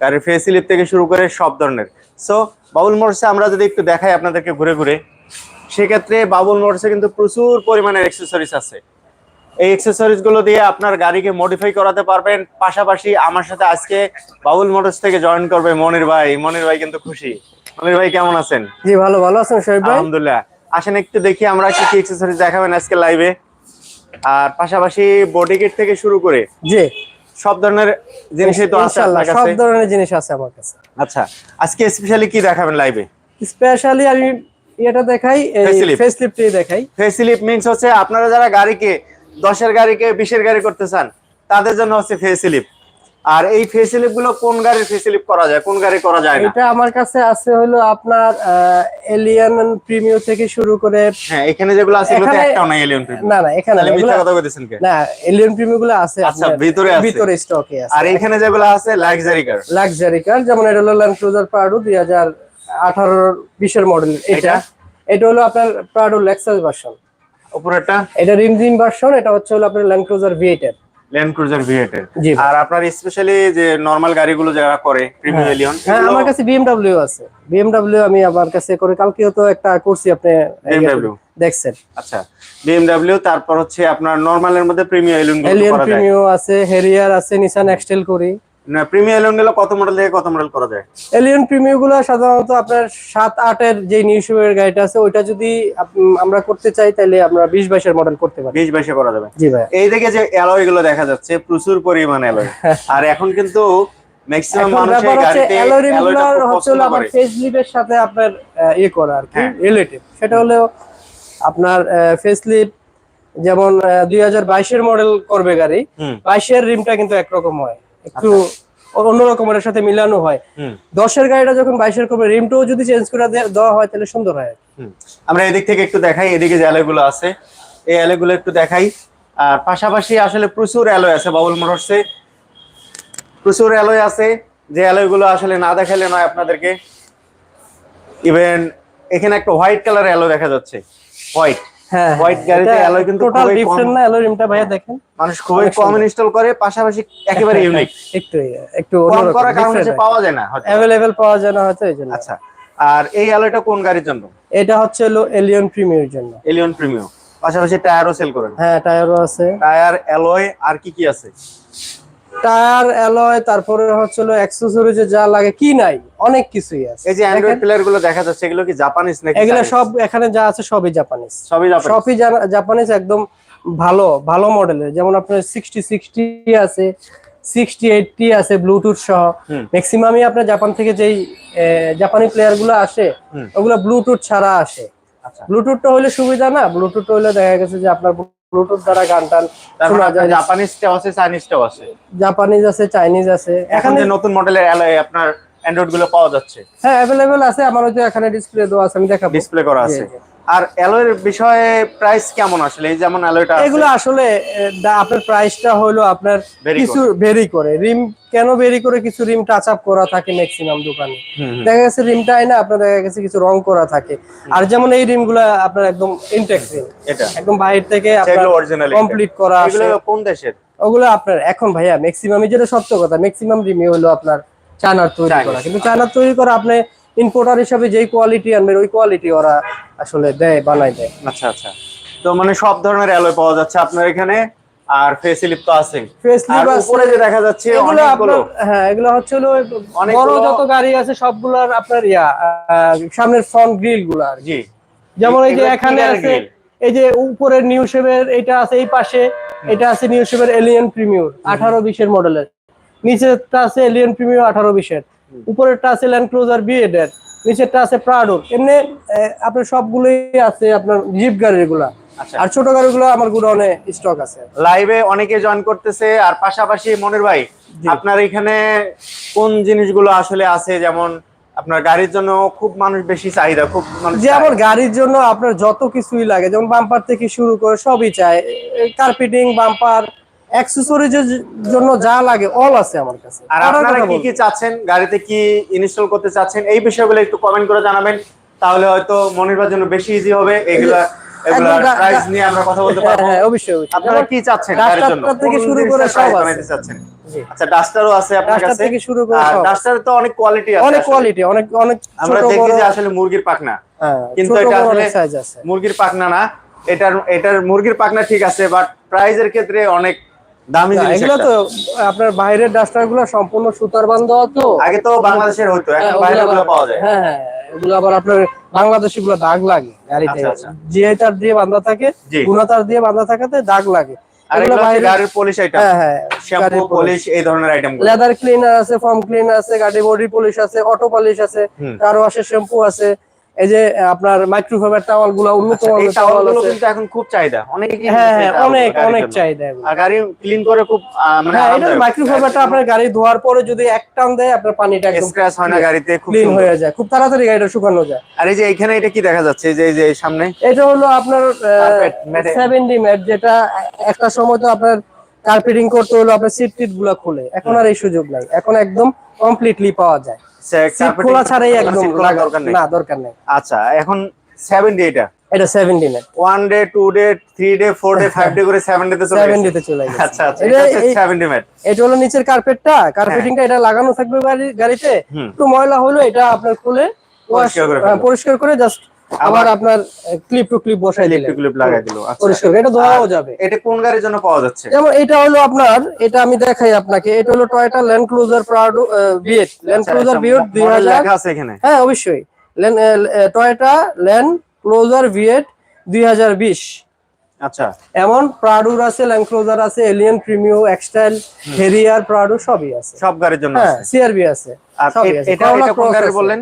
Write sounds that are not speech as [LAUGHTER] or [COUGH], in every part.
গাড়ির ফেসিলিপ থেকে শুরু করে সব ধরনের। সো বাবুল মোটরসে আমরা যদি একটু দেখাই আপনাদেরকে ঘুরে ঘুরে সেক্ষেত্রে বাবুল মোটরসে কিন্তু প্রচুর পরিমাণের অ্যাক্সেসরিজ আছে। এই অ্যাক্সেসরিজগুলো দিয়ে আপনার গাড়িকে মডিফাই করাতে পারবেন। পাশাপাশি আমার সাথে আজকে বাবুল মোটরস থেকে জয়েন করবে মনির ভাই। মনির ভাই কিন্তু খুশি। মনির ভাই কেমন আছেন? জি ভালো ভালো আছেন শহীদ ভাই? আলহামদুলিল্লাহ। আসেন একটু দেখি আমরা কি কি অ্যাক্সেসরিজ দেখাবেন আজকে লাইভে আর পাশাপাশি বডি কিট থেকে শুরু করে জি। সব ধরনের জিনিসই তো আছে সব ধরনের জিনিস আছে আমার কাছে। আচ্ছা আজকে স্পেশালি কি দেখাবেন লাইভে স্পেশালি আমি এটা দেখাই Facelift। ফেস দেখাই। ফেসিলিপ মিন্স হচ্ছে আপনারা যারা গাড়িকে দশের গাড়িকে বিশের গাড়ি করতে চান তাদের জন্য হচ্ছে ফেসিলিপ আর এই ফেসিলিপগুলো কোন গাড়ির ফেসিলিপ করা যায় কোন গাড়ি করা যায় এটা আমার কাছে আছে হলো আপনার এলিয়ান প্রিমিয়ার থেকে শুরু করে হ্যাঁ এখানে যেগুলো আছে এগুলো তো একটাও নাই এলিয়ন প্রিমিয়াম না না এখানে না, মিথ্যা কথা বলতেছেন কে? না এলিয়ান প্রিমিয়ারগুলো আছে আচ্ছা, ভিতরে আছে। ভিতরে স্টকে আছে। আর এখানে যেগুলো আছে লাক্সারি কার লাক্সারি কার যেমন এটা হলো ল্যান্ড ক্রুজার প্রাডো দুই হাজার আঠারো বিশের মডেল এটা এটা? হলো আপনার প্রাডো লেক্সাস ভার্সন উপরেরটা? এটা রিমজিম ভার্সন এটা হচ্ছে হলো আপনার ল্যান্ড ক্রুজার ভি8 এর। ল্যান্ড ক্রুজার আর আপনার স্পেশালি যে নরমাল গাড়িগুলো যারা করে প্রিমিয়াম এলিয়ন হ্যাঁ আমার কাছে BMW আছে। BMW আমি আমার কাছে করে কালকেও তো একটা করছি আপনি BMW দেখছেন। আচ্ছা BMW তারপর হচ্ছে আপনার নরমালের মধ্যে প্রিমিয়াম এলিয়ন আছে হেরিয়ার আছে নিসান এক্সটেল করি। না প্রিমিয়াম এলিয়নগুলো কত মডেল থেকে কত মডেল করা যায়? এলিয়ান প্রিমিও গুলো সাধারণত আপনার সাত আটের যে নিউ শেপের গাড়িটা আছে ওইটা যদি আমরা করতে চাই তাহলে আমরা বিশ বাইশের মডেল করতে পারি। বিশ বাইশে করা যাবে। জি ভাই। এই দিকে যে অ্যালয়গুলো দেখা যাচ্ছে প্রচুর পরিমাণ অ্যালয় [LAUGHS] আর এখন কিন্তু ম্যাক্সিমাম গাড়িতে গুলো হচ্ছে ফেস লিপের সাথে আপনার ইয়ে করা আর কি হ্যাঁ। রিলেটিভ সেটা হলো আপনার ফেস লিপ যেমন দুই হাজার বাইশের মডেল করবে গাড়ি বাইশের রিমটা কিন্তু একরকম হয়। একটু অন্যরকম এর সাথে মিলানো হয়। দশের গাড়িটা যখন বাইশের করবে রিমটাও যদি চেঞ্জ করে দেওয়া হয় তাহলে সুন্দর হয়। আমরা এদিক থেকে একটু দেখাই এদিকে যে অ্যালয়গুলো আছে এই অ্যালয়গুলো একটু দেখাই। আর পাশাপাশি আসলে প্রচুর অ্যালয় আছে বাবুল মোটরসে প্রচুর অ্যালয় আছে যে অ্যালয়গুলো আসলে না দেখালে নয় আপনাদেরকে। ইভেন এখানে একটা হোয়াইট কালার অ্যালয় দেখা যাচ্ছে হোয়াইট হ্যাঁ হোয়াইট গাড়িতে alloy কিন্তু টোটাল ডিফারেন্ট না অ্যালো রিমটা ভাইয়া দেখেন। মানুষ খুবই কম ইনস্টল করে পাশাপাশি একেবারে ইউনিক একটু একটু কম করার কারণ হচ্ছে পাওয়া যায়। না। অ্যাভেলেবেল পাওয়া যায় না হয়তো আচ্ছা আর এই অ্যালয়টা কোন গাড়ির জন্য? এটা হচ্ছে হলো এলিয়ন প্রিমিয়ার জন্য। এলিয়ন প্রিমিয়াম পাশাপাশি টায়ারও সেল করেন। হ্যাঁ টায়ারও আছে। টায়ার অ্যালয় আর কি কি আছে? টায়ার অ্যালয় তারপরে হচ্ছে অ্যাক্সেসরিজ যা লাগে কি নাই? অনেক কিছুই আছে। এই যে অ্যান্ড্রয়েড প্লেয়ারগুলো দেখা যাচ্ছে এগুলো কি জাপানিজ নাকি এগুলা? সব এখানে যা আছে সবই জাপানিজ সবই জাপানিজ সবই জাপানিজ একদম ভালো ভালো মডেলের যেমন আপনার সিক্সটি সিক্সটি আছে সিক্সটি এইটটি আছে ব্লুটুথ সহ। ম্যাক্সিমামই আপনার জাপান থেকে যেই জাপানি প্লেয়ারগুলো আসে ওগুলো ব্লুটুথ ছাড়া আসে। ব্লুটুথটা হলে সুবিধা না? ব্লুটুথ হলে দেখা গেছে যে আপনার ব্লুটুথ দ্বারা গান টান শোনা যায়। জাপানিজটাও আছে চাইনিজটাও আছে। জাপানিজ আছে চাইনিজ আছে। এখন যে নতুন মডেলের অ্যালয় আপনার অ্যান্ড্রয়েডগুলো পাওয়া যাচ্ছে। হ্যাঁ অ্যাভেলেবেল আছে। আমার হয়তো এখানে ডিসপ্লে দেওয়া আছে আমি দেখাবো। ডিসপ্লে করা আছে। আর অ্যালয়ের বিষয়ে প্রাইস কেমন আসলে? এই যেমন অ্যালয়টা এগুলো আসলে আপনার প্রাইসটা হলো আপনার কিছু ভেরি করে। রিম কেন ভেরি করে? কিছু রিম টাচ আপ করা থাকে ম্যাক্সিমাম দোকানে। দেখা গেছে রিমটা না আপনার দেখা গেছে কিছু রং করা থাকে। আর যেমন এই রিমগুলা আপনার একদম ইনটেক্স রিম এটা। একদম বাইরে থেকে আপনার অরিজিনাল কমপ্লিট করা এগুলো কোন দেশের? ওগুলো আপনার এখন ভাইয়া ম্যাক্সিমাম যেটা সত্য কথা ম্যাক্সিমাম রিমই হলো আপনার চায়নার তৈরি করা। কিন্তু চায়নার তৈরি করা আপনি ইম্পোর্টার হিসাবে যেই কোয়ালিটি আনবেন ওই কোয়ালিটি ওরা আসলে দেয় বানাই দেয়। আচ্ছা আচ্ছা। তো মানে সব ধরনের অ্যালয় পাওয়া যাচ্ছে আপনার এখানে আর ফেসিলিপ তো আছে। ফেস উপরে যে দেখা যাচ্ছে এগুলো অনেকগুলো। হ্যাঁ এগুলো হচ্ছে হলো বড় যত গাড়ি আছে সবগুলোর আপনার ইয়া সামনের ফ্রন্ট গ্রিলগুলো আর। জি। যেমন এই যে এখানে আছে এই যে উপরের নিউ শেপের এটা আছে এই পাশে এটা আছে নিউ শেপের এলিয়ন প্রিমিয়র আঠারো বিশের মডেলের নিচেরটা আছে এলিয়ন প্রিমিয়র আঠারো বিশের। উপরেরটা আছে ল্যান্ড ক্রুজার বিএড এর নিচেরটা আছে প্রাডো এমনি আপনার সবগুলোই আছে আপনার জিপ গাড়িরগুলা আচ্ছা। আর ছোট গাড়িগুলো আমার গুডাউনে স্টক আছে। লাইভে অনেকে জয়েন করতেছে আর পাশাপাশি মনির ভাই। আপনার এখানে কোন জিনিসগুলো আসলে আছে? যেমন আপনার গাড়ির জন্য খুব মানুষ বেশি চাহিদা খুব মানুষ যেমন চায়। গাড়ির জন্য আপনার যত কিছুই লাগে যেমন বাম্পার থেকে শুরু করে সবই চায়। কার্পেটিং বাম্পার অ্যাক্সেসরিজের জন্য যা লাগে অল আছে আমার কাছে। আর আপনারা কি কি চাচ্ছেন? গাড়িতে কি ইনস্টল করতে চাচ্ছেন? এই বিষয়গুলো একটু কমেন্ট করে জানাবেন। তাহলে হয়তো মনির ভাইয়ের জন্য বেশি ইজি হবে। এগুলা এগুলা একদম গা- প্রাইস নিয়ে আমরা কথা বলতে পারব। হ্যাঁ অবশ্যই অবশ্যই। আপনারা কি চাচ্ছেন গাড়ির জন্য? থেকে শুরু করে সব আছে। চাচ্ছেন? আচ্ছা ডাস্টারও আছে আপনার ডাস্টার কাছে? থেকে শুরু করে সব। ডাস্টারে তো অনেক কোয়ালিটি আছে অনেক কোয়ালিটি অনেক অনেক আমরা ছোট দেখি যে আসলে মুরগির পাখনা। হ্যাঁ কিন্তু এটা আসলে মুরগির পাখনা না। এটার এটার মুরগির পাখনা ঠিক আছে বাট প্রাইজের ক্ষেত্রে অনেক দামি জিনিস এগুলো তো আপনার বাইরের ডাস্টারগুলো সম্পূর্ণ সুতার বান্ধা তো। আগে তো বাংলাদেশের হতো হ্যাঁ, এখন ওগুলো বাইরে আবার- পাওয়া যায়। হ্যাঁ হ্যাঁ আবার আপনার বাংলাদেশি গুলো দাগ লাগে। গাড়িতে আচ্ছা, আচ্ছা। তার দিয়ে বান্ধা থাকে জি। গুনা তার দিয়ে বান্ধা থাকাতে দাগ লাগে। হ্যাঁ হ্যাঁ লেদার ক্লিনার আছে ফর্ম ক্লিনার আছে গাড়ি বডি পলিশ আছে অটো পলিশ আছে। কারও আসে শ্যাম্পু আছে এই যে আপনার মাইক্রোফাইবার টাওয়ালগুলো উন্নত এই মানের টাওয়াল টাওয়ালগুলো কিন্তু এখন খুব চাহিদা। অনেকে হ্যাঁ হ্যাঁ অনেক অনেক চাহিদা আর গাড়ি ক্লিন করে খুব মানে হ্যাঁ এটা মাইক্রোফাইবারটা আপনার গাড়ি ধোয়ার পরে যদি এক টান দেয় আপনার পানিটা একদম স্ক্র্যাচ হয় না গাড়িতে খুব ক্লিন হয়ে যায়। খুব তাড়াতাড়ি গাড়িটা শুকানো যায়। আর এই যে এখানে এটা কি দেখা যাচ্ছে? যে এই যে সামনে? এটা হলো আপনার Carpet, mat- সেভেন্টি ম্যাট যেটা একটা সময় তো আপনার কার্পেটিং করতে হলো আপনার সিট টিটগুলা খুলে। এখন আর এই সুযোগ নাই। এখন একদম কমপ্লিটলি পাওয়া যায়। সিট খোলা ছাড়াই একদম না দরকার নেই। আচ্ছা এখন সেভেন ডে এটা? এটা seventy matte one day two day three day four day five day করে সেভেন ডে তে চলে 70 তে চলে গেছে। আচ্ছা আচ্ছা এটা এটা হচ্ছে এই- সেভেন্টি ম্যাট এটা হলো নিচের কার্পেটটা কার্পেটিংটা এটা লাগানো থাকবে গাড়ি- গাড়িতে। একটু ময়লা হলো এটা আপনার খুলে হ্যাঁ। পরিষ্কার করে জাস্ট আবার আপনার ক্লিপ টু ক্লিপ বসাই দিলেন। ইলেকট্রিক ক্লিপ লাগাই দিল আচ্ছা। পরিষ্কার এটা ধোয়াও যাবে। এটা কোন গাড়ির জন্য পাওয়া যাচ্ছে? যেমন এটা হলো আপনার এটা আমি দেখাই আপনাকে এটা হলো Toyota Land Cruiser Prado V eight Land একটা বিএট mo- দুই model হাজার। লেখা আছে এখানে। হ্যাঁ অবশ্যই। টয়োটা ল্যান্ড ক্লোজার ভিএট দুই হাজার বিশ। আচ্ছা। এমন প্রাডুর আছে ল্যান্ড ক্লোজার আছে Allion Premio X Trail Harrier Prado সবই আছে। সব গাড়ির জন্য হ্যাঁ আছে। সিআরবি আছে আর এটা কোন আছে। বললেন?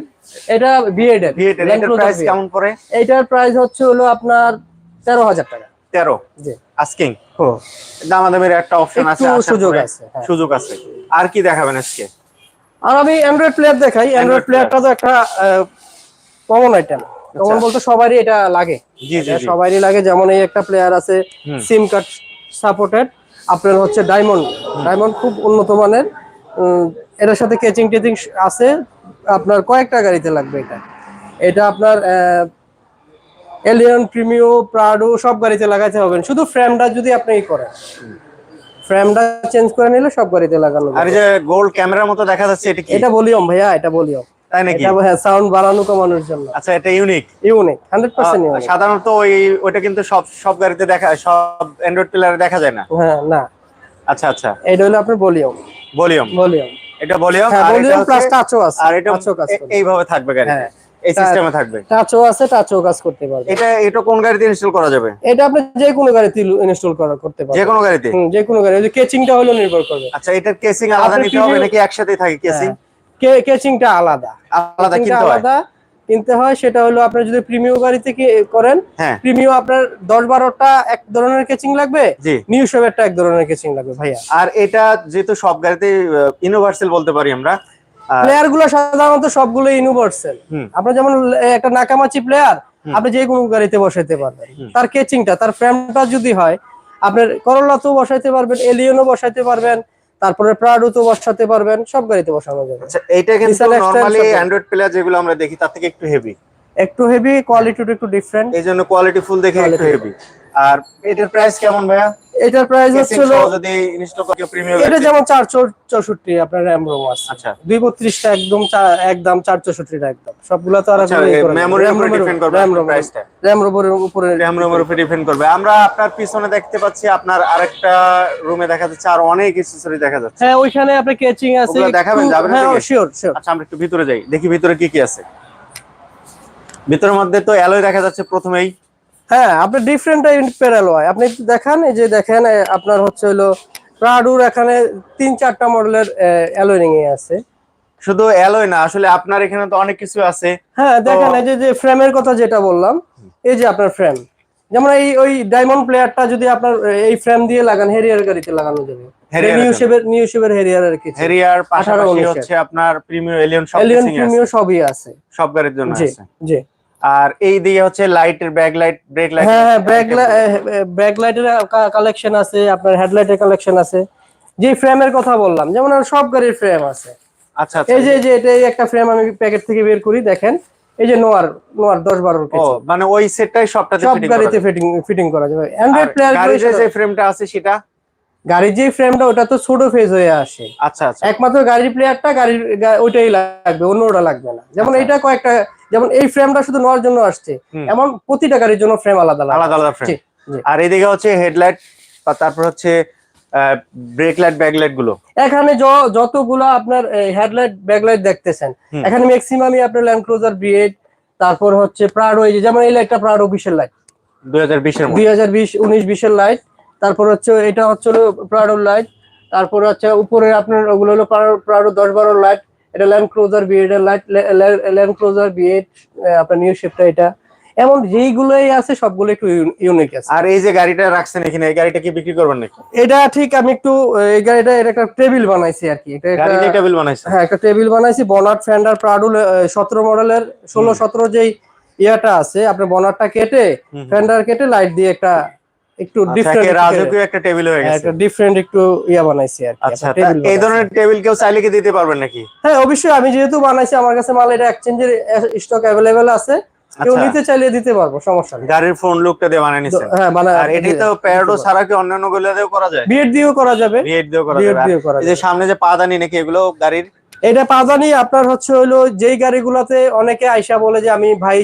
এটা বিএড ভিএট এর এটার প্রাইস কেমন পড়ে? এইটার প্রাইস হচ্ছে হলো আপনার তেরো হাজার টাকা। তেরো? জি। আস্কিং ও। দামাদামের একটা অপশন আছে সুযোগ আছে, হ্যাঁ। সুযোগ আছে। আর কি দেখাবেন আজকে? আর আমি অ্যান্ড্রয়েড প্লেয়ার দেখাই। অ্যান্ড্রয়েড প্লেয়ারটা তো একটা কমন আইটেম কমন বলতে সবারই এটা লাগে। জি জি সবারই লাগে। যেমন এই একটা প্লেয়ার আছে সিম কার্ড সাপোর্টেড আপনার হচ্ছে ডায়মন্ড ডায়মন্ড খুব উন্নত মানের। এটার সাথে কেচিং টেচিং আছে। আপনার কয়েকটা গাড়িতে লাগবে এটা। এটা আপনার এলিয়ন প্রিমিও প্রাডো সব গাড়িতে লাগাতে হবে। শুধু ফ্রেমটা যদি আপনি করেন। ফ্রেমটা চেঞ্জ করে নিলে সব গাড়িতে লাগানো আর যে গোল্ড ক্যামেরার মতো দেখা যাচ্ছে এটা কি? এটা বলিওম ভাইয়া এটা বলিওম তাই নাকি? এটা হ্যাঁ সাউন্ড বাড়ানো কমানোর জন্য। আচ্ছা এটা unique unique hundred percent unique সাধারণত ওই ওটা কিন্তু সব সব গাড়িতে দেখা সব অ্যান্ড্রয়েড প্লেয়ারে দেখা যায় না? হ্যাঁ না। আচ্ছা আচ্ছা। এটা হলো আপনার ভলিউম ভলিউম ভলিউম এটা ভলিউম হ্যাঁ আর এটা প্লাস টাচও আছে আর এটা এইভাবে থাকবে গাড়িতে হ্যাঁ। এই সিস্টেমে থাকবে। টাচও আছে টাচও কাজ করতে পারবে। এটা এটা কোন গাড়িতে ইনস্টল করা যাবে? এটা আপনি যে কোনো গাড়িতে ইনস্টল করা করতে যে পারবেন কোনো গাড়িতে? হুম, যে কোনো গাড়ি। ওই যে কেচিংটা হলো নির্ভর করবে। আচ্ছা এটার কেসিং আলাদা নিতে হবে নাকি একসাথেই থাকে কেসিং কে কেচিংটা আলাদা। আলাদা কিনতে হয়? আলাদা। কিনতে হয় সেটা হলো আপনার যদি প্রিমিয়াম গাড়িতে কি করেন হ্যাঁ। প্রিমিয়াম আপনার দশ বারোটা এক ধরনের কেচিং লাগবে নিউ শেভেরটা এক ধরনের কেচিং লাগবে ভাইয়া। আর এটা যেহেতু সব গাড়িতে ইউনিভার্সাল বলতে পারি আমরা প্লেয়ারগুলো সাধারণত সবগুলো ইউনিভার্সাল। আপনার যেমন একটা নাকামাচি প্লেয়ার আপনি যে কোনো গাড়িতে বসাইতে পারবেন। তার কেচিংটা তার ফ্রেমটা যদি হয় আপনার করোলাতেও বসাইতে পারবেন এলিয়নও বসাইতে পারবেন তারপরে প্রাড়ুতো বসাতে পারবেন সব গাড়িতে বসানো যাবে। আচ্ছা এইটা কিন্তু নরমালি অ্যান্ড্রয়েড প্লেয়ার যেগুলো আমরা দেখি তার থেকে একটু হেভি একটু হেভি কোয়ালিটিটা একটু ডিফারেন্ট এইজন্য কোয়ালিটি ফুল দেখে একটু হেভি আর এটার প্রাইস কেমন ভাইয়া? এটার প্রাইস হচ্ছে যদি প্রিমিয়াম এটা যেমন চার চৌষট্টি আপনার র্যাম রোম আছে। আচ্ছা। দুই বত্রিশটা একদম একদম চার চৌষট্টিটা একদম। সবগুলা তো আর আচ্ছা মেমোরির উপর ডিপেন্ড করবে প্রাইসটা র্যাম রোমের উপরে র্যাম রোমের উপর ডিপেন্ড করবে। আমরা আপনার পিছনে দেখতে পাচ্ছি আপনার আরেকটা রুমে দেখা যাচ্ছে আর অনেক অ্যাকসেসরি দেখা যাচ্ছে। হ্যাঁ ওইখানে আপনার কেচিং আছে। দেখাবেন, যাবেন হ্যাঁ শিওর শিওর আচ্ছা আমরা একটু ভিতরে যাই। দেখি ভিতরে কি কি আছে। ভিতরের মধ্যে তো অ্যালয় দেখা যাচ্ছে প্রথমেই। হ্যাঁ আপনি ডিফারেন্ট প্যারাল হয়। আপনি দেখান এই যে দেখেন আপনার হচ্ছে হলো প্রাডুর এখানে তিন চারটা মডেলের অ্যালোয়িং এ আছে। শুধু অ্যালয় না আসলে আপনার এখানে তো অনেক কিছু আছে। হ্যাঁ দেখেন এই যে যে ফ্রেমের কথা যেটা বললাম এই যে আপনার ফ্রেম যেমন এই ওই ডায়মন্ড প্লেয়ারটা যদি আপনার এই ফ্রেম দিয়ে লাগান হেরিয়ার গাড়িতে লাগানো যাবে। নিউ শেপের নিউ শেপের হেরিয়ার আর কি হেরিয়ার পাশাপাশি হচ্ছে আপনার প্রিমিয়াম এলিয়ন সব এলিয়ন সবই আছে। সব গাড়ির জন্য জি আছে। জি। আর এই দিকে হচ্ছে লাইটের ব্যাক লাইট ব্রেক লাইট হ্যাঁ হ্যাঁ ব্যাক ব্যাক লাইটের কালেকশন আছে আপনার হেডলাইটের কালেকশন আছে। যে ফ্রেমের কথা বললাম যেমন সব গাড়ির ফ্রেম আছে। আচ্ছা আচ্ছা। এই যে যে এটা একটা ফ্রেম আমি প্যাকেট থেকে বের করি দেখেন। এই যে নোয়ার নোয়ার দশ বারোর ও কেজি মানে ওই সেটটাই সবটাতে সব গাড়িতে ফিটিং ফিটিং করা যাবে। অ্যান্ড্রয়েড প্লেয়ার যে ফ্রেমটা আছে সেটা? গাড়ির যে ফ্রেমটা ওটা তো ছোট ফেজ হয়ে আসে। আচ্ছা আচ্ছা। একমাত্র গাড়ির প্লেয়ারটা গাড়ির ওইটাই লাগবে অন্য ওটা লাগবে না। যেমন এটা কয়েকটা যেমন এই ফ্রেমটা শুধু নেওয়ার জন্য আসছে। এমন প্রতিটা গাড়ির জন্য ফ্রেম আলাদা আলাদা আলাদা ফ্রেম। আর এদিকে হচ্ছে হেডলাইট তারপর হচ্ছে ব্রেক লাইট ব্যাক লাইটগুলো। এখানে য- যতগুলো আপনার হেডলাইট ব্যাকলাইট দেখতেছেন এখানে ম্যাক্সিমামই আপনার ল্যান্ড ক্রুজার ব্রিয়েড তারপর হচ্ছে প্রাডো এই যেমন এই লাইটটা প্রাডো বিশের লাইট দুই হাজার বিশের দুই হাজার বিশ উনিশ বিশের লাইট তারপর হচ্ছে এটা হচ্ছে প্রাডোর লাইট তারপর হচ্ছে উপরে আপনার ওগুলো হলো প্রাডো দশ বারো লাইট এটা Land Cruiser V eight light Land Cruiser V eight আপনার নিউ শেপটা এটা। এমন যেইগুলোই আছে সবগুলো একটু ইউনিক আছে। আর এই যে গাড়িটা রাখছেন এখানে এই গাড়িটা কি বিক্রি করবেন নাকি? এটা ঠিক আমি একটু এই গাড়িটা এটা একটা টেবিল বানাইছি আর কি। এটা একটা টেবিল বানাইছেন? হ্যাঁ একটা টেবিল বানাইছি বনাট ফ্যান্ডার প্রাডুল সতেরো মডেলের ষোলো সতেরো যেই ইয়াটা আছে আপনার বনারটা কেটে। ফ্যান্ডার কেটে লাইট দিয়ে একটা একটু আচ্ছা, ডিফারেন্ট রাজকীয় একটা টেবিল হয়ে গেছে। একটা ডিফারেন্ট একটু ইয়া বানাইছি আর আচ্ছা এই ধরনের টেবিল কেউ চাইলে কি দিতে পারবেন নাকি? হ্যাঁ অবশ্যই আমি যেহেতু বানাইছি আমার কাছে মাল এটা এক্সচেঞ্জের স্টক অ্যাভেলেবেল আছে। কেউ আচ্ছা। নিতে চাইলে দিতে পারব সমস্যা নেই। গাড়ির ফোন লুকটা দিয়ে বানিয়ে নিছেন। হ্যাঁ বানা আর এটি তো প্যারোডো ছাড়া কি অন্যান্যগুলো দিয়েও করা যায়? বিএড দিয়েও করা যাবে। বিএড দিয়েও করা যাবে। এই যে সামনে যে পাদানি নাকি এগুলো গাড়ির? এটা পাজানি আপনার হচ্ছে হলো যেই গাড়িগুলোতে অনেকে আইসা বলে যে আমি ভাই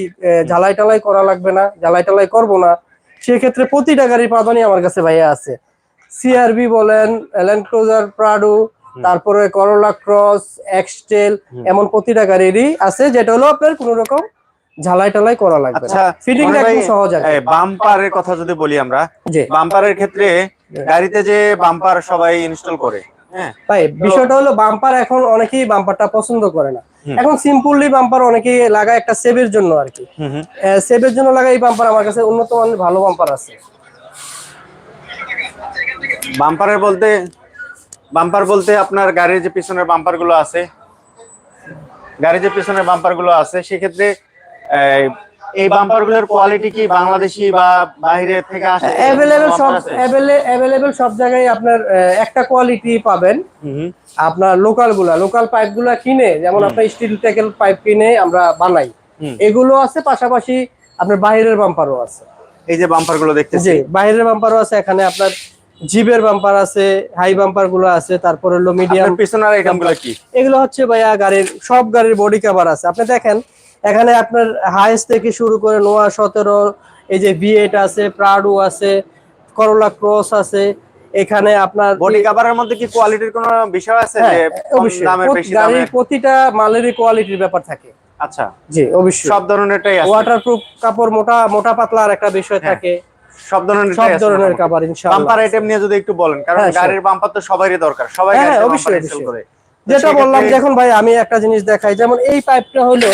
ঝালাই টালাই করা লাগবে না ঝালাই টালাই করব না। সেক্ষেত্রে প্রতিটা গাড়ির পাদানি আমার কাছে ভাইয়া আছে। সিআরবি বলেন ল্যান্ড ক্রুজার প্রাডো তারপরে করোলা ক্রস এক্সটেল এমন প্রতিটা গাড়িরই আছে যেটা হলো আপনার কোন রকম ঝালাই টালাই করা লাগবে আচ্ছা ফিটিং একদম সহজ আর বাম্পারের কথা যদি বলি আমরা বাম্পারের ক্ষেত্রে গাড়িতে যে বাম্পার সবাই ইনস্টল করে হ্যাঁ। ভাই বিষয়টা হলো বাম্পার এখন অনেকেই বাম্পারটা পছন্দ করে না। এখন সিম্পলি বাম্পার অনেকেই লাগায় একটা সেভের জন্য আর কি। সেভের জন্য লাগাই এই বাম্পার আমার কাছে উন্নত মানের ভালো বাম্পার আছে। বাম্পারের বলতে বাম্পার বলতে আপনার গাড়ির যে পিছনের বাম্পারগুলো আছে। গাড়ির যে পিছনের বাম্পারগুলো আছে। সেক্ষেত্রে এই, এই বাম্পারগুলোর কোয়ালিটি কি বাংলাদেশি বা বাইরে থেকে আসে? সব সব জায়গায় আপনার একটা কোয়ালিটি পাবেন। আপনার লোকালগুলা লোকাল পাইপগুলা কিনে যেমন আপনার স্টিল টেকেল পাইপ কিনে আমরা বানাই। এগুলো আছে পাশাপাশি আপনার বাইরের বাম্পারও আছে। এই যে বাম্পারগুলো দেখতেছি। জি বাইরের বাম্পারও আছে এখানে আপনার জিবের বাম্পার আছে হাই বাম্পারগুলো আছে তারপর হলো মিডিয়াম পিছনের আইটেমগুলো কি? এগুলো হচ্ছে ভাইয়া গাড়ির সব গাড়ির বডি কভার আছে। আপনি দেখেন এখানে আপনার হাইস থেকে শুরু করে নোয়া সতেরো এই যে ভি এইট আছে প্রাডু আছে করোলা ক্রস আছে এখানে আপনার বডি কাভারের মধ্যে কি কোয়ালিটির কোনো বিষয় আছে হ্যাঁ, যে অবশ্যই। দামের বেশি গাড়ির দামের প্রতিটা মালেরই কোয়ালিটির ব্যাপার থাকে। আচ্ছা। জি অবশ্যই। সব ধরনেরটাই আছে। ওয়াটারপ্রুফ কাপড় মোটা মোটা পাতলা আর একটা বিষয় হ্যাঁ, থাকে। সব ধরনের সব ধরনের কাপড় ইনশাআল্লাহ। বাম্পার আইটেম নিয়ে যদি একটু বলেন কারণ হ্যাঁ, গাড়ির বাম্পার তো সবারই দরকার। সবাই হ্যাঁ, গাড়িতে অবশ্যই। করে। যেটা বললাম দেখুন ভাই আমি একটা জিনিস দেখাই। যেমন এই পাইপটা হলো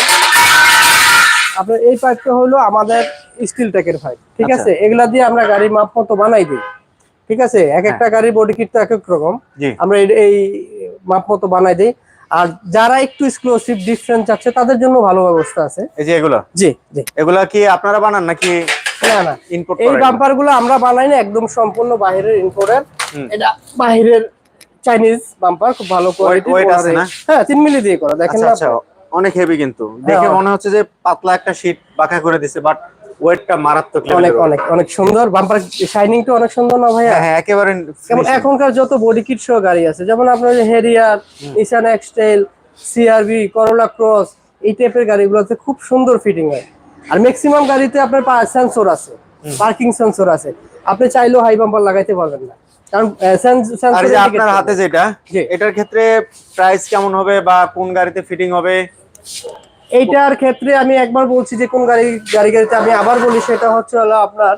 আপনার এই পাইপটা হলো আমাদের স্টিল টেকের পাইপ ঠিক আচ্ছা। আছে? এগুলা দিয়ে আমরা গাড়ির মাপ মতো বানাই দিই ঠিক আছে? এক একটা গাড়ির বডি কিট তো এক এক রকম। আমরা এই- মাপ মতো বানাই দিই। আর যারা একটু এক্সক্লুসিভ ডিফারেন্স চাচ্ছে তাদের জন্য ভালো ব্যবস্থা আছে। এই যে এগুলো? জি জি। এগুলা কি আপনারা বানান নাকি না না। ইনপুট এই বাম্পারগুলো আমরা বানাই না একদম সম্পূর্ণ বাইরের ইম্পোর্টের হুম। এটা বাইরের চাইনিজ বাম্পার খুব ভালো কোয়ালিটি আছে না? হ্যাঁ তিন মিলি দিয়ে করা দেখেন আচ্ছা না? আচ্ছা অনেক হেভি কিন্তু। দেখে হ্যাঁ। মনে হচ্ছে যে পাতলা একটা শীট বাঁকা করে দিছে বাট ওয়েটটা মারাত্মক অনেক অনেক অনেক সুন্দর। বাম্পার শাইনিংটা অনেক সুন্দর না ভাইয়া? হ্যাঁ হ্যাঁ একেবারে এখনকার যত বডি কিট সহ গাড়ি আছে যেমন আপনার Harrier Nissan X Trail C R V Corolla Cross এই টাইপের গাড়িগুলোতে খুব সুন্দর ফিটিং হয়। আর ম্যাক্সিমাম গাড়িতে আপনার সেন্সর আছে পার্কিং সেন্সর আছে। আপনি চাইলেও হাই বাম্পার লাগাইতে পারবেন না। আপনার হাতে যেটা। এটার ক্ষেত্রে প্রাইস কেমন হবে বা কোন গাড়িতে ফিটিং হবে? এইটার ক্ষেত্রে আমি একবার বলছি যে কোন গাড়ি গাড়ি গাড়িতে আমি আবার বলি সেটা হচ্ছে হলো আপনার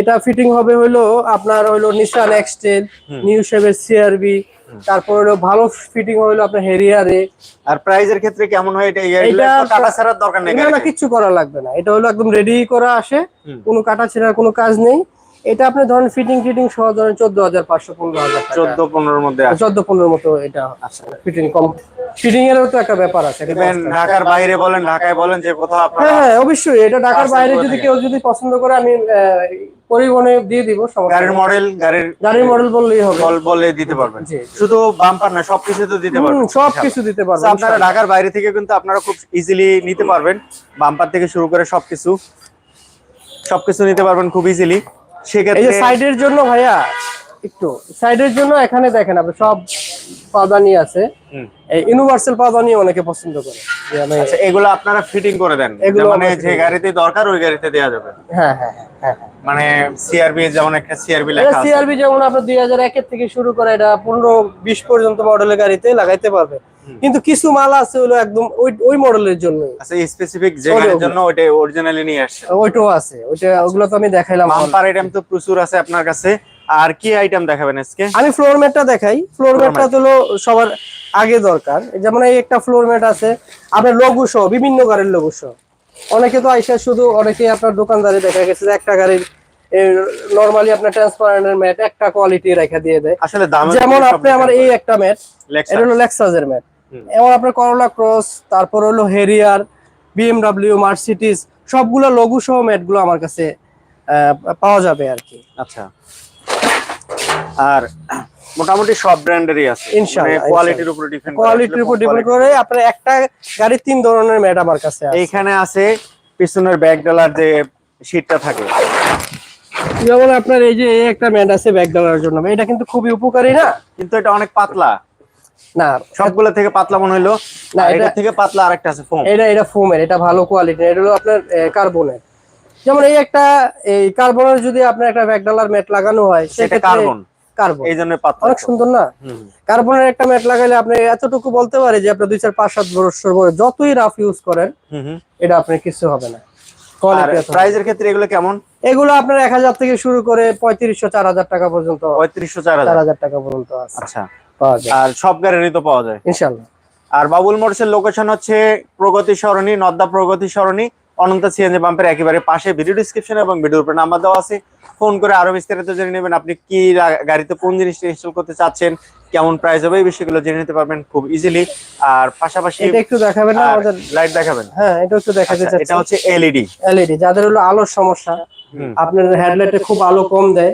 এটা ফিটিং হবে হলো আপনার হলো নিসান এক্সটেল নিউ শেভের সিআরবি তারপর হলো ভালো ফিটিং হলো আপনার হেরিয়ারে আর প্রাইজের ক্ষেত্রে কেমন হয়? এটা এটা কাটা ছাড়ার দরকার নেই না কিচ্ছু করা লাগবে না। এটা হলো একদম রেডি করা আসে কোনো কাটা ছেঁড়ার কোনো কাজ নেই। এটা আপনি ধরেন ফিটিং ফিটিং সহ ধরেন চোদ্দ হাজার পাঁচশো পনেরো হাজার চোদ্দ পনেরোর মধ্যে চোদ্দ পনেরো মতো এটা আচ্ছা। ফিটিং কম। ফিটিং এরও তো একটা ব্যাপার আছে ঢাকার বাইরে বলেন ঢাকায় বলেন যে কোথাও হ্যাঁ হ্যাঁ অবশ্যই এটা ঢাকার বাইরে যদি কেউ যদি পছন্দ করে আমি পরিবহনে দিয়ে দিব গাড়ির মডেল গাড়ির গাড়ির মডেল বললেই হবে। বলে দিতে পারবেন। শুধু বাম্পার না সবকিছু তো দিতে পারবেন। সবকিছু দিতে পারব আচ্ছা, আপনারা ঢাকার বাইরে থেকে কিন্তু আপনারা খুব ইজিলি নিতে পারবেন। বাম্পার থেকে শুরু করে সবকিছু সবকিছু নিতে পারবেন খুব ইজিলি এই যে সাইডের জন্য ভাইয়া একটু সাইডের জন্য এখানে দেখেন আপনি সব পাদানি আছে। ইউনিভার্সাল পাদানি অনেকে পছন্দ করে। আচ্ছা এগুলো আপনারা ফিটিং করে দেন। মানে যে গাড়িতে দরকার ওই গাড়িতে দেওয়া যাবে। হ্যাঁ হ্যাঁ হ্যাঁ, হ্যাঁ মানে সিআরবি যেমন একটা সিআরবি লেখা আছে। সিআরবি যেমন হাজার একের থেকে শুরু করে এটা পনেরো বিশ পর্যন্ত মডেলের গাড়িতে লাগাইতে পারবে। কিন্তু কিছু মাল আছে হলো একদম ওই ওই মডেলের জন্য আচ্ছা স্পেসিফিক গাড়ির জন্য ওটা অরিজিনালি নিয়ে আসছে। ওইটাও আছে ওইটা ওগুলো তো আমি দেখাইলাম বাম্পার আইটেম তো প্রচুর আছে আপনার কাছে। আর কি আইটেম দেখাবেন আজকে? আমি ফ্লোর ম্যাটটা দেখাই। ফ্লোর ম্যাটটা তো হলো সবার আগে দরকার। যেমন এই একটা ফ্লোর ম্যাট আছে আপনার লঘু সহ বিভিন্ন গাড়ির লঘু সহ। অনেকে তো আইসা শুধু অনেকে আপনার দোকানদারে দেখা গেছে যে একটা গাড়ির নরমালি আপনার ট্রান্সপারেন্টের ম্যাট একটা কোয়ালিটি রেখা দিয়ে দেয়। আসলে দাম যেমন আপনি আমার এই একটা ম্যাট এটা হলো লেক্সাসের ম্যাট। এবং আপনার করোলা ক্রস তারপর হলো হেরিয়ার বিএমডাব্লিউ মার্সিডিস সবগুলো লঘু সহ ম্যাটগুলো আমার কাছে পাওয়া যাবে আর কি। আচ্ছা। আর মোটামুটি সব ব্র্যান্ডেরই আছে। ইনশাআল্লাহ, কোয়ালিটির উপর ডিপেন্ড কোয়ালিটির উপর ডিপেন্ড করে আপনার একটা গাড়ির তিন ধরনের ম্যাট আমার কাছে আছে। এইখানে আছে পিছনের ব্যাগ ডালার যে শীটটা থাকে। যেমন আপনার এই যে একটা ম্যাট আছে ব্যাগ দেওয়ার জন্য। এটা কিন্তু খুবই উপকারী না? কিন্তু এটা অনেক পাতলা। না সবগুলো থেকে পাতলা মনে হলো না, না এটা- এটা থেকে পাতলা আরেকটা আছে ফোম। এটা এটা ফোমের এটা ভালো কোয়ালিটির এটা হলো আপনার কার্বনের যেমন এই একটা এই কার্বনের যদি আপনার একটা ব্যাগ ম্যাট লাগানো হয় সেটা কার্বন কার্বন এই জন্য পাতলা। অনেক সুন্দর না। কার্বনের একটা ম্যাট লাগাইলে আপনি এতটুকু বলতে পারে যে আপনার দুই চার পাঁচ সাত বছর পরে যতই রাফ ইউজ করেন। এটা আপনার কিছু হবে না। প্রাইজের ক্ষেত্রে এগুলো কেমন? এগুলো আপনার এক হাজার থেকে শুরু করে পঁয়ত্রিশশো চার হাজার টাকা পর্যন্ত পঁয়ত্রিশশো চার হাজার। টাকা পর্যন্ত আচ্ছা। পাওয়া যায়। আর সব গাড়িরই তো পাওয়া যায়। ইনশাল্লাহ আর বাবুল মোটরসের লোকেশন হচ্ছে প্রগতি সরণি নদ্দা প্রগতি সরণি অনন্ত সিএনজি পাম্পের একেবারে পাশে। ভিডিও ডিসক্রিপশন এবং ভিডিওর উপরে নাম্বার দেওয়া আছে। ফোন করে আরও বিস্তারিত জেনে নেবেন আপনি কি গাড়িতে কোন জিনিসটা ইনস্টল করতে চাচ্ছেন কেমন প্রাইস হবে এই বিষয়গুলো জেনে নিতে পারবেন খুব ইজিলি আর পাশাপাশি এটা একটু দেখাবেন না লাইট দেখাবেন। হ্যাঁ এটা একটু দেখাতে আচ্ছা, এটা হচ্ছে এলইডি এলইডি যাদের হলো আলোর সমস্যা আপনার হেডলাইটে খুব আলো কম দেয়।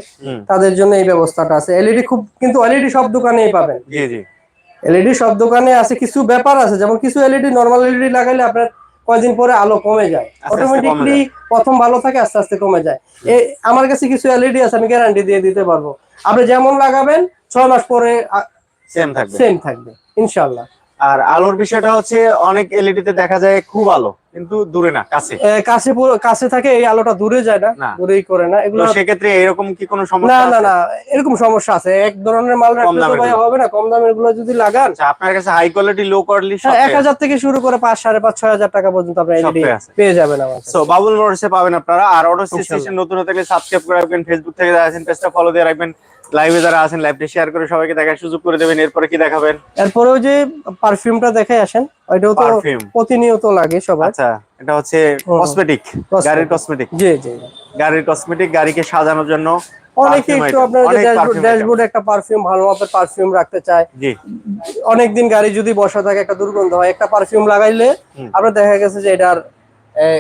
তাদের জন্য এই ব্যবস্থাটা আছে। এলইডি খুব কিন্তু এলইডি সব দোকানেই পাবেন। জি জি। এলইডি সব দোকানে আছে কিছু ব্যাপার আছে। যেমন কিছু এলইডি নরমাল এলইডি লাগাইলে আপনার কয়েকদিন পরে আলো কমে যায়। অটোমেটিকলি প্রথম ভালো থাকে আস্তে আস্তে কমে যায়। এই আমার কাছে কিছু এলইডি আছে আমি গ্যারান্টি দিয়ে দিতে পারব। আপনি যেমন লাগাবেন ছয় মাস পরে সেম থাকবে। সেম থাকবে ইনশাল্লাহ আর আলোর বিষয়টা হচ্ছে অনেক এলইডি তে দেখা যায় খুব আলো কিন্তু দূরে না কাছে। কাছে কাছে থাকে এই আলোটা দূরে যায় না না। দূরেই করে না। এগুলো সেক্ষেত্রে এরকম কি কোনো সমস্যা না আছে? না এরকম সমস্যা আছে। এক ধরনের মাল রাখলে তো ভাই হবে না কম দামেরগুলো যদি লাগান। আচ্ছা আপনার কাছে হাই কোয়ালিটি লো কোয়ালিটি এক হাজার থেকে শুরু করে পাঁচ সাড়ে পাঁচ ছয় হাজার টাকা পর্যন্ত আপনার এলইডি পেয়ে যাবেন আমার সো বাবুল মোটরসে পাবেন আপনারা। আর অটো ইনশাল্লাহ। স্টেশন নতুন হতে গেলে সাবস্ক্রাইব করে রাখবেন। ফেসবুক থেকে যারা আছেন পেজটা ফলো দিয়ে রাখবেন। লাইভে যারা আছেন লাইভটা শেয়ার করে সবাইকে দেখার সুযোগ করে দেবেন এরপরে কি দেখাবেন? এরপরেও যে পারফিউমটা দেখে আসেন ওইটাও তো প্রতিনিয়ত লাগে সবার। আচ্ছা এটা হচ্ছে কসমেটিক গাড়ির কসমেটিক জি জি। গাড়ির কসমেটিক গাড়িকে সাজানোর জন্য অনেকে একটু আপনার ড্যাশবোর্ডে একটা পারফিউম ভালো মাপের পারফিউম রাখতে চায়। জি। অনেকদিন গাড়ি যদি বসা থাকে একটা দুর্গন্ধ হয় একটা পারফিউম লাগাইলে। আপনার দেখা গেছে যে এটার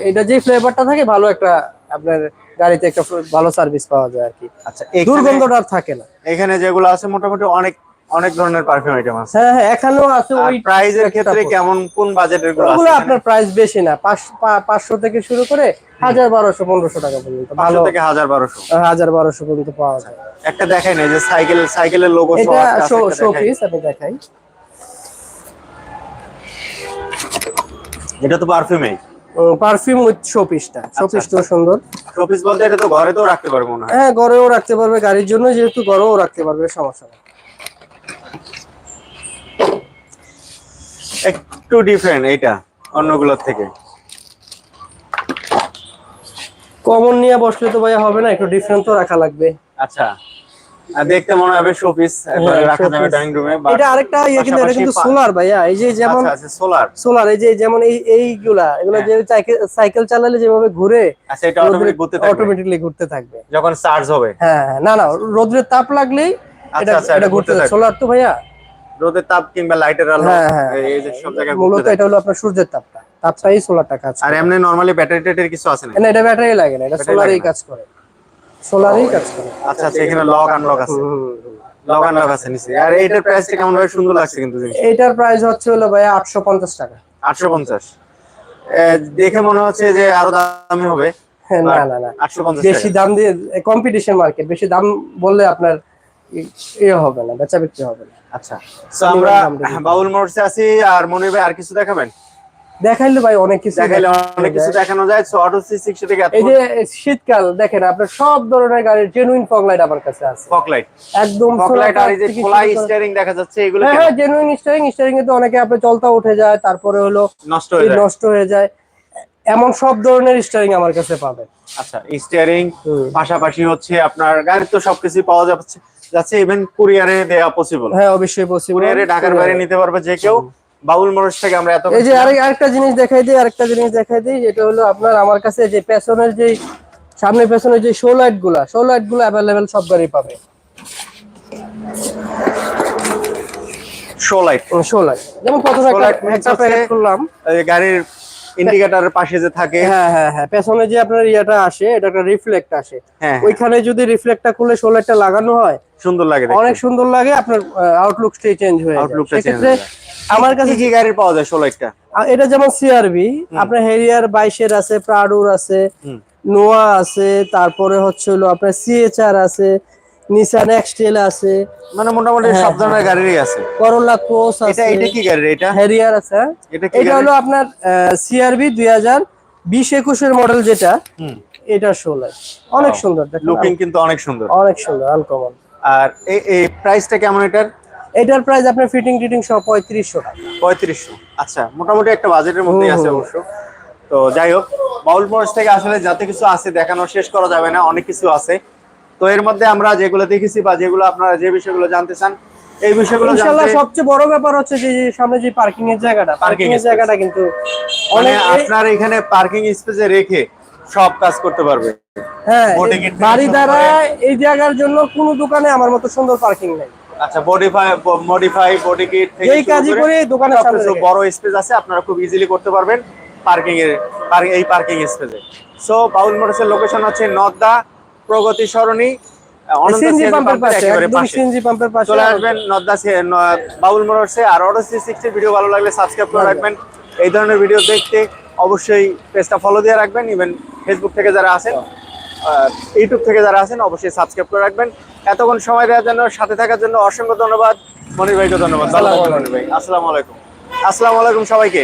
এটা যে ফ্লেভারটা থাকে ভালো একটা আপনার গাড়িতে একটা ভালো সার্ভিস পাওয়া যায় আর কি। আচ্ছা দুর্গন্ধটা আর থাকে না। এখানে যেগুলো আছে মোটামুটি অনেক অনেক ধরনের পারফিউম আইটেম আছে। হ্যাঁ হ্যাঁ এখানেও আছে ওই প্রাইজের ক্ষেত্রে কেমন কোন বাজেটেরগুলো আছে আপনার প্রাইস বেশি না পাঁচ- পা- পাঁচশো থেকে শুরু করে হাজার বারোশো পনেরোশো টাকা পর্যন্ত। ভালো থেকে হাজার বারোশো। হাজার বারোশো পর্যন্ত পাওয়া যায়। একটা দেখাই না যে সাইকেল সাইকেলের লোগো এটা শো পিস আমি দেখাই। এটা তো পারফিউমই পারফিউম উইথ শো পিসটা শো আচ্ছা, পিসটাও সুন্দর। শোপিস বলতে এটা তো ঘরে তো রাখতে পারব মনে হয় ঘরেও রাখতে পারবে গাড়ির জন্য যেহেতু ঘরেও রাখতে পারবে সমস্যা নেই। একটু ডিফারেন্ট এটা অন্যগুলোর থেকে। কমন নিয়ে বসলে তো ভাইয়া হবে না একটু ডিফারেন্ট তো রাখা লাগবে। আচ্ছা। দেখতে মনে হবে শোপিস হ্যাঁ, রাখা যাবে ডাইনিং রুমে এটা আরেকটা ইয়ে কিন্তু এটা কিন্তু সোলার ভাইয়া এই যে যেমন আচ্ছা সোলার সোলার এই যে যেমন এই এইগুলা এগুলো যে সাইকেল চালালে যেভাবে ঘুরে আচ্ছা এটা অটোমেটিক ঘুরতে থাকবে। ঘুরতে থাকবে। যখন চার্জ হবে। হ্যাঁ হ্যাঁ, না না রোদ্রের তাপ লাগলেই আচ্ছা, এটা আচ্ছা, এটা এটা ঘুরতে থাকবে। সোলার তো ভাইয়া। রোদের তাপ কিংবা লাইটের আলো হ্যাঁ, হ্যাঁ। এই যে সব জায়গায় মূলত। এটা হলো আপনার সূর্যের তাপটা। তাপটাই সোলারটা কাজ আর এমনি নরমালি ব্যাটারি ট্যাটারি কিছু আছে না না এটা ব্যাটারি লাগে না এটা সোলারই কাজ করে। সোলারই কাজ করে। আচ্ছা আচ্ছা এখানে লক আনলক আছে। লক আনলক আছে নিচে। আর এটার প্রাইসটা কেমন ভাবে সুন্দর লাগছে কিন্তু এইটার প্রাইস হচ্ছে হলো ভাই আটশো পঞ্চাশ টাকা। আটশো পঞ্চাশ। দেখে মনে হচ্ছে যে আরও দামি হবে। হ্যাঁ না বেশি দাম দিয়ে কম্পিটিশন মার্কেট বেশি দাম বললে আপনার ইয়ে হবে না বেচা বিক্রি হবে না। আচ্ছা। আমরা বাউল মোটরসে আছি আর মনির ভাই আর কিছু দেখাবেন? দেখাইলে ভাই অনেক কিছু দেখাইলে দেখানো অনেক কিছু যায়। দেখানো যায় অটো সি সিক্সটি থেকে এই যে শীতকাল দেখেন আপনার সব ধরনের গাড়ির জেনুইন ফগ লাইট আমার কাছে আছে। একদম ফকলাইট আর এই যে খোলা স্টিয়ারিং দেখা যাচ্ছে এগুলো হ্যাঁ হ্যাঁ জেনুইন স্টারিং স্টারিং এ তো অনেকে আপনার চলতা উঠে যায় তারপরে হলো নষ্ট হয়ে যায়। নষ্ট হয়ে যায়। এমন সব ধরনের স্টারিং আমার কাছে পাবেন। আচ্ছা স্টিয়ারিং পাশাপাশি হচ্ছে আপনার গাড়ির তো সবকিছু পাওয়া যাচ্ছে যাচ্ছে ইভেন কুরিয়ারে দেওয়া পসিবল হ্যাঁ অবশ্যই পসিবল কুরিয়ারে ঢাকার বাইরে নিতে পারবে যে কেউ। বাউল মোটরস থেকে আমরা এত এই যে আরেকটা জিনিস দেখাই দিই আরেকটা জিনিস দেখাই দিই যেটা হলো আপনার আমার কাছে যে পেছনের যে সামনে পেছনের যে শো লাইটগুলা শো লাইটগুলো অ্যাভেলেবেল সব গাড়ি পাবে। শো লাইট শো লাইট যেমন প্রথমে একটা প্যাকেট করলাম। গাড়ির ইন্ডিকেটরের পাশে যে থাকে। হ্যাঁ হ্যাঁ হ্যাঁ। পেছনে যে আপনার ইয়াটা আসে এটা একটা রিফ্লেক্ট আসে। হ্যাঁ ওইখানে যদি রিফ্লেক্টটা খুলে শো লাইটটা লাগানো হয় সুন্দর লাগে অনেক সুন্দর লাগে আপনার আউটলুকটাই চেঞ্জ হয়ে যায়। Outlook টা আমার কাছে কি গাড়ি পাওয়া যায় শো লাইটটা আ- এটা যেমন সিআরবি আপনার হেরিয়ার বাইশের আছে প্রাডুর আছে নোয়া আছে তারপরে হচ্ছে হলো আপনার সিএচআর আছে নিসান এক্সটেল আছে। মানে মোটামুটি হ্যাঁ, সব ধরনের গাড়িরই আছে। করোলা ক্রস এটা আছে এটা কি গাড়ি এটা? হেরিয়ার আছে হ্যাঁ? এটা কি এটা হলো আপনার সিআরবি দুই হাজার বিশ একুশের মডেল যেটা এটা ষোলো। অনেক সুন্দর লুকিং কিন্তু অনেক সুন্দর। অনেক সুন্দর আনকমন আর এই এই প্রাইসটা কেমন এটার? এটার প্রাইস আপনার ফিটিং টিটিং সহ পঁয়ত্রিশশো টাকা। পঁয়ত্রিশশো। আচ্ছা মোটামুটি একটা বাজেটের মধ্যেই হুম, আছে অবশ্য। তো যাই হোক বাউল মোটরস থেকে আসলে যাতে কিছু আছে দেখানো শেষ করা যাবে না অনেক কিছু আছে। তো এর মধ্যে আমরা যেগুলো দেখেছি বা যেগুলো আপনারা যে বিষয়গুলো জানতে চান এই বিষয়গুলো ইনশাল্লাহ জানতে সবচেয়ে বড় ব্যাপার হচ্ছে যে সামনে যে পার্কিং এর জায়গাটা পার্কিং এর জায়গাটা কিন্তু মানে অনেক আপনার এখানে পার্কিং স্পেসে রেখে সব কাজ করতে পারবে। হ্যাঁ বাড়ি দ্বারা এই জায়গার জন্য কোনো দোকানে আমার মতো সুন্দর পার্কিং নেই। আচ্ছা মডিফাই মডিফাই বডি কিট থেকে শুরু কাজই করে এই দোকানের সামনে সবকিছু বড় স্পেস আছে আপনারা খুব ইজিলি করতে পারবেন পার্কিং এর এই পার্কিং স্পেসে সো বাউল মোটরসের লোকেশন হচ্ছে নদ্দা প্রগতি সরণি অনন্ত সিএনজি পাম্পের পাশে একদম সিএনজি পাম্পের পাশে চলে আসবেন নদ্দা বাউল মোটরসে আর অটো সি সিক্সটি ভিডিও ভালো লাগলে সাবস্ক্রাইব করে রাখবেন। এই ধরনের ভিডিও দেখতে অবশ্যই পেজটা ফলো দিয়ে রাখবেন ইভেন ফেসবুক থেকে যারা আছেন। ইউটিউব থেকে যারা আছেন অবশ্যই সাবস্ক্রাইব করে রাখবেন। এতক্ষণ সময় দেওয়ার জন্য সাথে থাকার জন্য অসংখ্য ধন্যবাদ। মনির ভাইকে ধন্যবাদ। মনির ভাই আসসালামু আলাইকুম। আসসালামু আলাইকুম সবাইকে।